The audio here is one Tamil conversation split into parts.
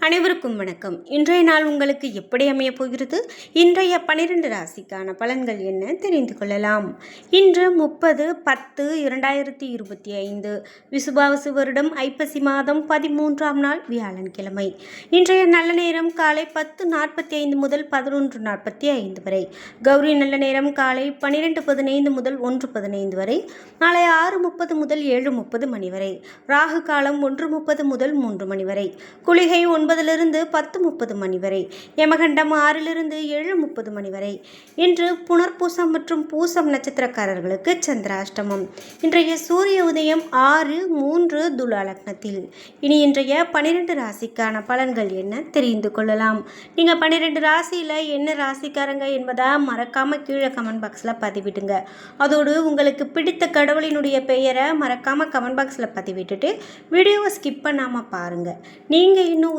அனைவருக்கும் வணக்கம். இன்றைய நாள் உங்களுக்கு எப்படி அமையப் போகிறது? இன்றைய பனிரெண்டு ராசிக்கான பலன்கள் என்ன தெரிந்து கொள்ளலாம். இன்று முப்பது பத்து இரண்டாயிரத்தி இருபத்தி ஐந்து. விசுபாவசு வருடம் ஐப்பசி மாதம் பதிமூன்றாம் நாள் வியாழன்கிழமை. இன்றைய நல்ல நேரம் காலை பத்து நாற்பத்தி ஐந்து முதல் பதினொன்று நாற்பத்தி ஐந்து வரை. கௌரி நல்ல நேரம் காலை பனிரெண்டு பதினைந்து முதல் ஒன்று பதினைந்து வரை. நாளை ஆறு முப்பது முதல் ஏழு முப்பது மணி வரை. ராகு காலம் ஒன்று முப்பது முதல் மூன்று மணி வரை. குளிகை ஒன்பதிலிருந்து பத்து முப்பது மணி வரை யமகண்டம் ஆறிலிருந்து ஏழு முப்பது மணி வரை. இன்று புனர்பூசம் மற்றும் பூசம் நட்சத்திரக்காரர்களுக்கு சந்திராஷ்டமம். இன்றைய சூரிய உதயம் ஆறு மூன்று துலா லக்னத்தில் இனி இன்றைய பன்னிரெண்டு ராசிக்கான பலன்கள் என்ன தெரிந்து கொள்ளலாம். நீங்கள் பன்னிரெண்டு ராசியில் என்ன ராசிக்காரங்க என்பதை மறக்காமல் கீழே கமெண்ட் பாக்ஸில் பதிவிடுங்க. அதோடு உங்களுக்கு பிடித்த கடவுளினுடைய பெயரை மறக்காமல் கமெண்ட் பாக்ஸில் பதிவிட்டுட்டு வீடியோவை ஸ்கிப் பண்ணாமல் பாருங்கள் நீங்கள் இன்னும்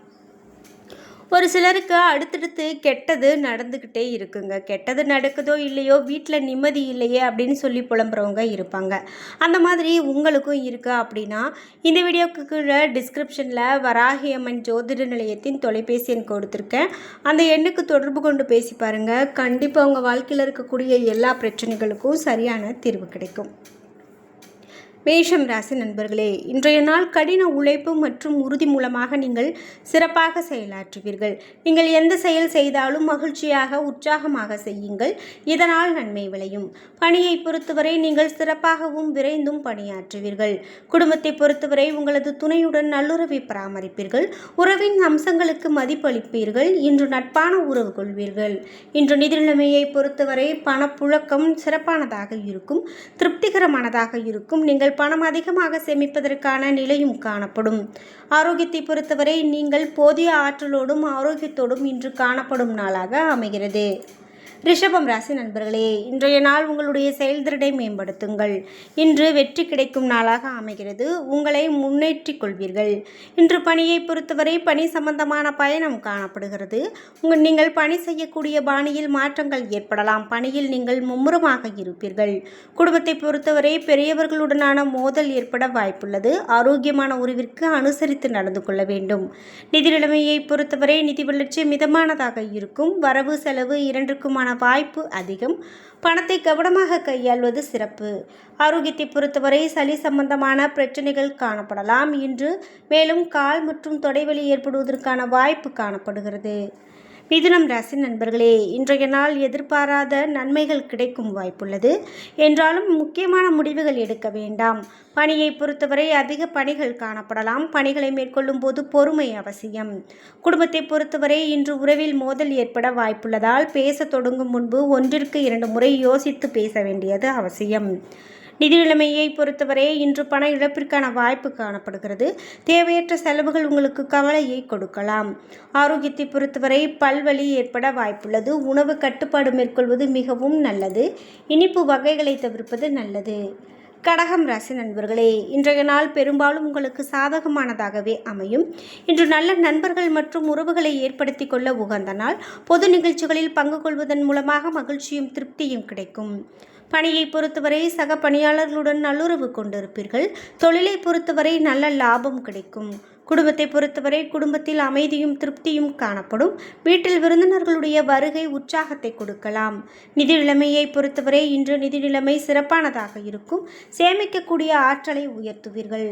ஒரு சிலருக்கு அடுத்தடுத்து கெட்டது நடந்துக்கிட்டே இருக்குங்க. கெட்டது நடக்குதோ இல்லையோ வீட்டில் நிம்மதி இல்லையே அப்படின்னு சொல்லி புலம்புறவங்க இருப்பாங்க. அந்த மாதிரி உங்களுக்கும் இருக்கா அப்படின்னா இந்த வீடியோக்கு கீழே டிஸ்கிரிப்ஷனில் வராகி அம்மன் ஜோதிட நிலையத்தின் தொலைபேசி எண் கொடுத்துருக்கேன். அந்த எண்ணுக்கு தொடர்பு கொண்டு பேசி பாருங்கள் கண்டிப்பாக உங்கள் வாழ்க்கையில் இருக்கக்கூடிய எல்லா பிரச்சனைகளுக்கும் சரியான தீர்வு கிடைக்கும். மேஷம் ராசி நண்பர்களே இன்றைய நாள் கடின உழைப்பு மற்றும் உறுதி மூலமாக நீங்கள் சிறப்பாக செயலாற்றுவீர்கள். நீங்கள் எந்த செயல் செய்தாலும் மகிழ்ச்சியாக உற்சாகமாக செய்யுங்கள். இதனால் நன்மை விளையும். பணியை பொறுத்தவரை நீங்கள் சிறப்பாகவும் விரைந்தும் பணியாற்றுவீர்கள். குடும்பத்தை பொறுத்தவரை உங்களது துணையுடன் நல்லுறவை பராமரிப்பீர்கள். உறவின் அம்சங்களுக்கு மதிப்பளிப்பீர்கள். இன்று நட்பான உறவு கொள்வீர்கள். இன்று நிதிநிலைமையை பொறுத்தவரை பணப்புழக்கம் சிறப்பானதாக இருக்கும். திருப்திகரமானதாக இருக்கும். நீங்கள் பணம் அதிகமாக சேமிப்பதற்கான நிலையும் காணப்படும். ஆரோக்கியத்தை பொறுத்தவரை நீங்கள் போதிய ஆற்றலோடும் ஆரோக்கியத்தோடும் இன்று காணப்படும் நாளாக அமைகிறது. ரிஷபம் ராசி நண்பர்களே இன்றைய நாள் உங்களுடைய செயல்திறனை மேம்படுத்துங்கள். இன்று வெற்றி கிடைக்கும் நாளாக அமைகிறது. உங்களை முன்னேற்றிக் கொள்வீர்கள். இன்று பணியை பொறுத்தவரை பணி சம்பந்தமான பயணம் காணப்படுகிறது. உங்கள் நீங்கள் பணி செய்யக்கூடிய பாணியில் மாற்றங்கள் ஏற்படலாம். பணியில் நீங்கள் மும்முரமாக இருப்பீர்கள். குடும்பத்தை பொறுத்தவரை பெரியவர்களுடனான மோதல் ஏற்பட வாய்ப்புள்ளது. ஆரோக்கியமான உறவிற்கு அனுசரித்து நடந்து கொள்ள வேண்டும். நிதி நிலைமையை பொறுத்தவரை நிதி வளர்ச்சி மிதமானதாக இருக்கும். வரவு செலவு இரண்டுக்குமான வாய்ப்பு அதிகம். பணத்தை கவனமாக கையாள்வது சிறப்பு. ஆரோக்கியத்தை பொறுத்தவரை சளி சம்பந்தமான பிரச்சனைகள் காணப்படலாம் இன்று. மேலும் கால் மற்றும் தொடைவலி ஏற்படுவதற்கான வாய்ப்பு காணப்படுகிறது. மிதுனம் ராசி நண்பர்களே இன்றைய நாள் எதிர்பாராத நன்மைகள் கிடைக்கும் வாய்ப்புள்ளது. என்றாலும் முக்கியமான முடிவுகள் எடுக்க வேண்டாம். பணியை பொறுத்தவரை அதிக பணிகள் காணப்படலாம். பணிகளை மேற்கொள்ளும் போது பொறுமை அவசியம். குடும்பத்தை பொறுத்தவரை இன்று உறவில் மோதல் ஏற்பட வாய்ப்புள்ளதால் பேச தொடங்கும் முன்பு ஒன்றிற்கு இரண்டு முறை யோசித்து பேச வேண்டியது அவசியம். நிதி நிலைமையை பொறுத்தவரை இன்று பண இழப்பிற்கான வாய்ப்பு காணப்படுகிறது. தேவையற்ற செலவுகள் உங்களுக்கு கவலையை கொடுக்கலாம். ஆரோக்கியத்தை பொறுத்தவரை பல்வலி ஏற்பட வாய்ப்புள்ளது. உணவு கட்டுப்பாடு மேற்கொள்வது மிகவும் நல்லது. இனிப்பு வகைகளை தவிர்ப்பது நல்லது. கடகம் ராசி நண்பர்களே இன்றைய நாள் பெரும்பாலும் உங்களுக்கு சாதகமானதாகவே அமையும். இன்று நல்ல நண்பர்கள் மற்றும் உறவுகளை ஏற்படுத்தி கொள்ள உகந்த நாள். பொது நிகழ்ச்சிகளில் பங்கு கொள்வதன் மூலமாக மகிழ்ச்சியும் திருப்தியும் கிடைக்கும். பணியை பொறுத்தவரை சக பணியாளர்களுடன் நல்லுறவு கொண்டிருப்பீர்கள். தொழிலை பொறுத்தவரை நல்ல லாபம் கிடைக்கும். குடும்பத்தை பொறுத்தவரை குடும்பத்தில் அமைதியும் திருப்தியும் காணப்படும். வீட்டில் விருந்தினர்களுடைய வருகை உற்சாகத்தை கொடுக்கலாம். நிதி நிலைமையை பொறுத்தவரை இன்று நிதி நிலைமை சிறப்பானதாக இருக்கும். சேமிக்கக்கூடிய ஆற்றலை உயர்த்துவீர்கள்.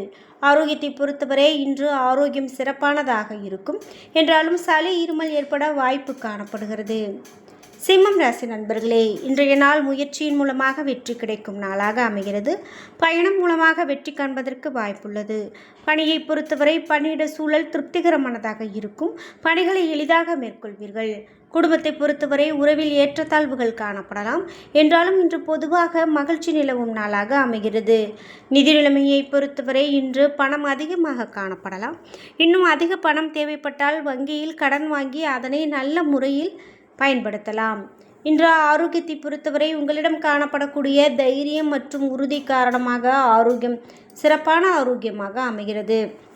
ஆரோக்கியத்தை பொறுத்தவரை இன்று ஆரோக்கியம் சிறப்பானதாக இருக்கும். என்றாலும் சளி இருமல் ஏற்பட வாய்ப்பு காணப்படுகிறது. சிம்மம் ராசி நண்பர்களே இன்றைய நாள் முயற்சியின் மூலமாக வெற்றி கிடைக்கும் நாளாக அமைகிறது. பயணம் மூலமாக வெற்றி காண்பதற்கு வாய்ப்புள்ளது. பணியை பொறுத்தவரை பணியிட சூழல் திருப்திகரமானதாக இருக்கும். பணிகளை எளிதாக மேற்கொள்வீர்கள். குடும்பத்தை பொறுத்தவரை உறவில் ஏற்றத்தாழ்வுகள் காணப்படலாம். என்றாலும் இன்று பொதுவாக மகிழ்ச்சி நிலவும் நாளாக அமைகிறது. நிதி நிலைமையை பொறுத்தவரை இன்று பணம் அதிகமாக காணப்படலாம். இன்னும் அதிக பணம் தேவைப்பட்டால் வங்கியில் கடன் வாங்கி அதனை நல்ல முறையில் பயன்படுத்தலாம். இன்று ஆரோக்கியத்தை பொறுத்தவரை உங்களிடம் காணப்படக்கூடிய தைரியம் மற்றும் உறுதி காரணமாக ஆரோக்கியம் சிறப்பான ஆரோக்கியமாக அமைகிறது.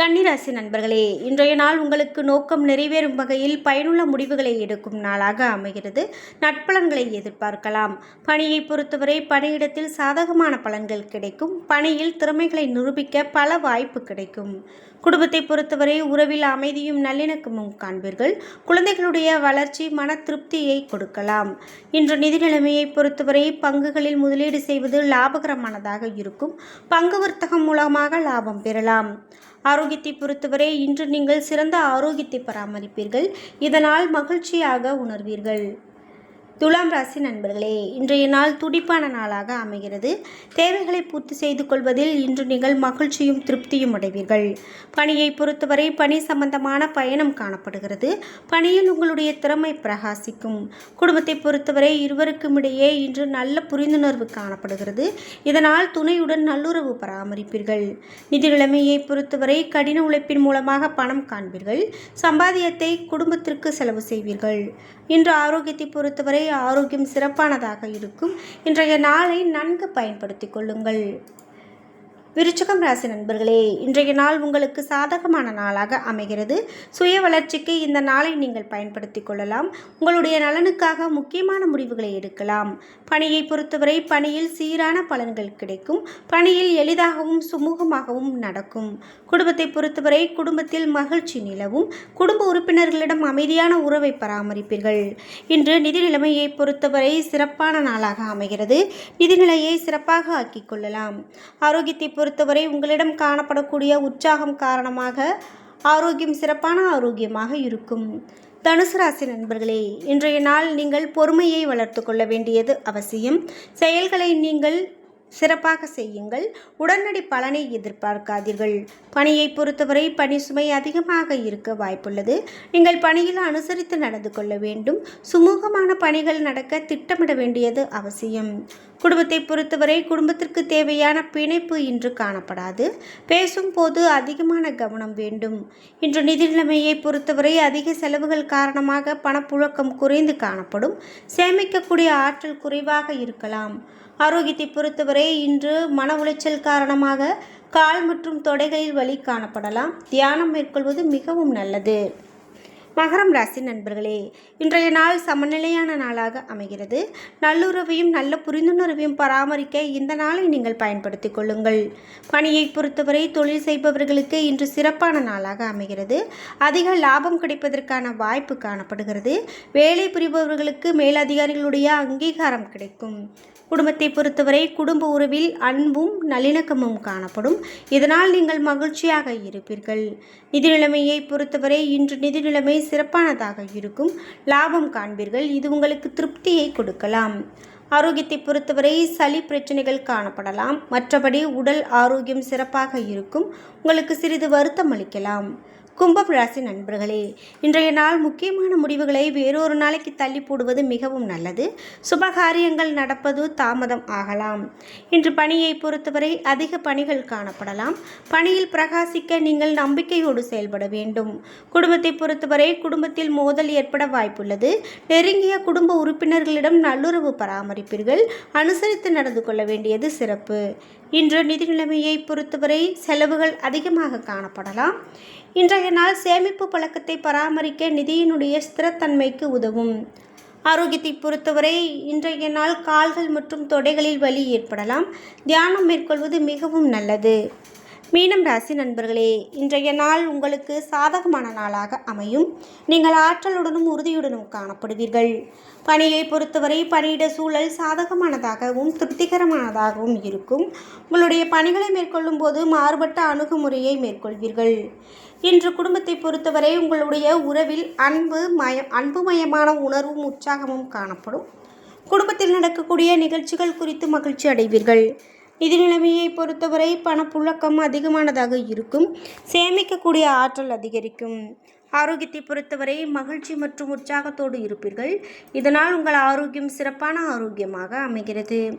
கன்னிராசி நண்பர்களே இன்றைய நாள் உங்களுக்கு நோக்கம் நிறைவேறும் வகையில் பயனுள்ள முடிவுகளை எடுக்கும் நாளாக அமைகிறது. நட்பலன்களை எதிர்பார்க்கலாம். பணியை பொறுத்தவரை பணியிடத்தில் சாதகமான பலன்கள் கிடைக்கும். பணியில் திறமைகளை நிரூபிக்க பல வாய்ப்பு கிடைக்கும். குடும்பத்தை பொறுத்தவரை உறவில் அமைதியும் நல்லிணக்கமும் காண்பீர்கள். குழந்தைகளுடைய வளர்ச்சி மன திருப்தியை கொடுக்கலாம். இன்று நிதி நிலைமையை பொறுத்தவரை பங்குகளில் முதலீடு செய்வது லாபகரமானதாக இருக்கும். பங்கு வர்த்தகம் மூலமாக லாபம் பெறலாம். ஆரோக்கியத்தை பொறுத்தவரை இன்று நீங்கள் சிறந்த ஆரோக்கியத்தை பராமரிப்பீர்கள். இதனால் மகிழ்ச்சியாக உணர்வீர்கள். துலாம் ராசி நண்பர்களே இன்றைய நாள் துடிப்பான நாளாக அமைகிறது. தேவைகளை பூர்த்தி செய்து கொள்வதில் இன்று நீங்கள் மகிழ்ச்சியும் திருப்தியும் அடைவீர்கள். பணியை பொறுத்தவரை பணி சம்பந்தமான பயணம் காணப்படுகிறது. பணியில் உங்களுடைய திறமை பிரகாசிக்கும். குடும்பத்தை பொறுத்தவரை இருவருக்கும் இடையே இன்று நல்ல புரிந்துணர்வு காணப்படுகிறது. இதனால் துணையுடன் நல்லுறவு பராமரிப்பீர்கள். நிதி நிலைமையை பொறுத்தவரை கடின உழைப்பின் மூலமாக பணம் காண்பீர்கள். சம்பாதியத்தை குடும்பத்திற்கு செலவு செய்வீர்கள். இன்று ஆரோக்கியத்தை பொறுத்தவரை ஆரோக்கியம் சிறப்பானதாக இருக்கும். இன்றைய நாளை நன்கு பயன்படுத்திக் கொள்ளுங்கள். விருச்சகம் ராசி நண்பர்களே இன்றைய நாள் உங்களுக்கு சாதகமான நாளாக அமைகிறது. சுய வளர்ச்சிக்கு இந்த நாளை நீங்கள் பயன்படுத்தி கொள்ளலாம். உங்களுடைய நலனுக்காக முக்கியமான முடிவுகளை எடுக்கலாம். பணியை பொறுத்தவரை பணியில் சீரான பலன்கள் கிடைக்கும். பணியில் எளிதாகவும் சுமூகமாகவும் நடக்கும். குடும்பத்தை பொறுத்தவரை குடும்பத்தில் மகிழ்ச்சி நிலவும். குடும்ப உறுப்பினர்களிடம் அமைதியான உறவை பராமரிப்பீர்கள். இன்று நிதி நிலைமையை பொறுத்தவரை சிறப்பான நாளாக அமைகிறது. நிதிநிலையை சிறப்பாக ஆக்கிக் கொள்ளலாம். ஆரோக்கியத்தை பொறுத்தவரை உங்களிடம் காணப்படக்கூடிய உற்சாகம் காரணமாக ஆரோக்கியம் சிறப்பான ஆரோக்கியமாக இருக்கும். தனுசு ராசி நண்பர்களே இன்றைய நாள் நீங்கள் பொறுமையை வளர்த்து கொள்ள வேண்டியது அவசியம். செயல்களை நீங்கள் சிறப்பாக செய்யுங்கள். உடனடி பலனை எதிர்பார்க்காதீர்கள். பணியை பொறுத்தவரை பணி சுமை அதிகமாக இருக்க வாய்ப்புள்ளது. நீங்கள் பணியில் அனுசரித்து நடந்து கொள்ள வேண்டும். சுமூகமான பணிகள் நடக்க திட்டமிட வேண்டியது அவசியம். குடும்பத்தை பொறுத்தவரை குடும்பத்திற்கு தேவையான பிணைப்பு இன்று காணப்படாது. பேசும்போது அதிகமான கவனம் வேண்டும். இன்று நிதி நிலைமையை பொறுத்தவரை அதிக செலவுகள் காரணமாக பணப்புழக்கம் குறைந்து காணப்படும். சேமிக்கக்கூடிய ஆற்றல் குறைவாக இருக்கலாம். ஆரோக்கியத்தை பொறுத்தவரை இன்று மன உளைச்சல் காரணமாக கால் மற்றும் தொடைகளில் வலி காணப்படலாம். தியானம் மேற்கொள்வது மிகவும் நல்லது. மகரம் ராசி நண்பர்களே இன்றைய நாள் சமநிலையான நாளாக அமைகிறது. நல்லுறவையும் நல்ல புரிந்துணர்வையும் பராமரிக்க இந்த நாளை நீங்கள் பயன்படுத்திக் கொள்ளுங்கள். பணியை பொறுத்தவரை தொழில் செய்பவர்களுக்கு இன்று சிறப்பான நாளாக அமைகிறது. அதிக லாபம் கிடைப்பதற்கான வாய்ப்பு காணப்படுகிறது. வேலை புரிபவர்களுக்கு மேலதிகாரிகளுடைய அங்கீகாரம் கிடைக்கும். குடும்பத்தை பொறுத்தவரை குடும்ப உறவில் அன்பும் நல்லிணக்கமும் காணப்படும். இதனால் நீங்கள் மகிழ்ச்சியாக இருப்பீர்கள். நிதி நிலைமையை பொறுத்தவரை இன்று நிதி நிலைமை சிறப்பானதாக இருக்கும். லாபம் காண்பீர்கள். இது உங்களுக்கு திருப்தியை கொடுக்கலாம். ஆரோக்கியத்தை பொறுத்தவரை சளி பிரச்சனைகள் காணப்படலாம். மற்றபடி உடல் ஆரோக்கியம் சிறப்பாக இருக்கும். உங்களுக்கு சிறிது வருத்தம் அளிக்கலாம். கும்பம் ராசி நண்பர்களே இன்றைய நாள் முக்கியமான முடிவுகளை வேறொரு நாளைக்கு தள்ளி போடுவது மிகவும் நல்லது. சுபகாரியங்கள் நடப்பது தாமதம் ஆகலாம். இன்று பணியை பொறுத்தவரை அதிக பணிகள் காணப்படலாம். பணியில் பிரகாசிக்க நீங்கள் நம்பிக்கையோடு செயல்பட வேண்டும். குடும்பத்தை பொறுத்தவரை குடும்பத்தில் மோதல் ஏற்பட வாய்ப்புள்ளது. நெருங்கிய குடும்ப உறுப்பினர்களிடம் நல்லுறவு பராமரிப்பீர்கள். அனுசரித்து நடந்து கொள்ள வேண்டியது சிறப்பு. இன்று நிதி நிலைமையை பொறுத்தவரை செலவுகள் அதிகமாக காணப்படலாம். இன்றைய நாள் சேமிப்பு பழக்கத்தை பராமரிக்க நிதியினுடைய ஸ்திரத்தன்மைக்கு உதவும். ஆரோக்கியத்தை பொறுத்தவரை இன்றைய நாள் கால்கள் மற்றும் தொடைகளில் வலி ஏற்படலாம். தியானம் மேற்கொள்வது மிகவும் நல்லது. மீனம் ராசி நண்பர்களே இன்றைய நாள் உங்களுக்கு சாதகமான நாளாக அமையும். நீங்கள் ஆற்றலுடனும் உறுதியுடனும் காணப்படுவீர்கள். பணியை பொறுத்தவரை பணியிட சூழல் சாதகமானதாகவும் திருப்திகரமானதாகவும் இருக்கும். உங்களுடைய பணிகளை மேற்கொள்ளும் போது மாறுபட்ட அணுகுமுறையை மேற்கொள்வீர்கள். இன்று குடும்பத்தை பொறுத்தவரை உங்களுடைய உறவில் அன்பு மய அன்புமயமான உணர்வும் உற்சாகமும் காணப்படும். குடும்பத்தில் நடக்கக்கூடிய நிகழ்ச்சிகள் குறித்து மகிழ்ச்சி அடைவீர்கள். நிதி நிலைமையை பொறுத்தவரை பணப்புழக்கம் அதிகமானதாக இருக்கும். சேமிக்கக்கூடிய ஆற்றல் அதிகரிக்கும். ஆரோக்கியத்தை பொறுத்தவரை மகிழ்ச்சி மற்றும் உற்சாகத்தோடு இருப்பீர்கள். இதனால் உங்கள் ஆரோக்கியம் சிறப்பான ஆரோக்கியமாக அமைகிறது.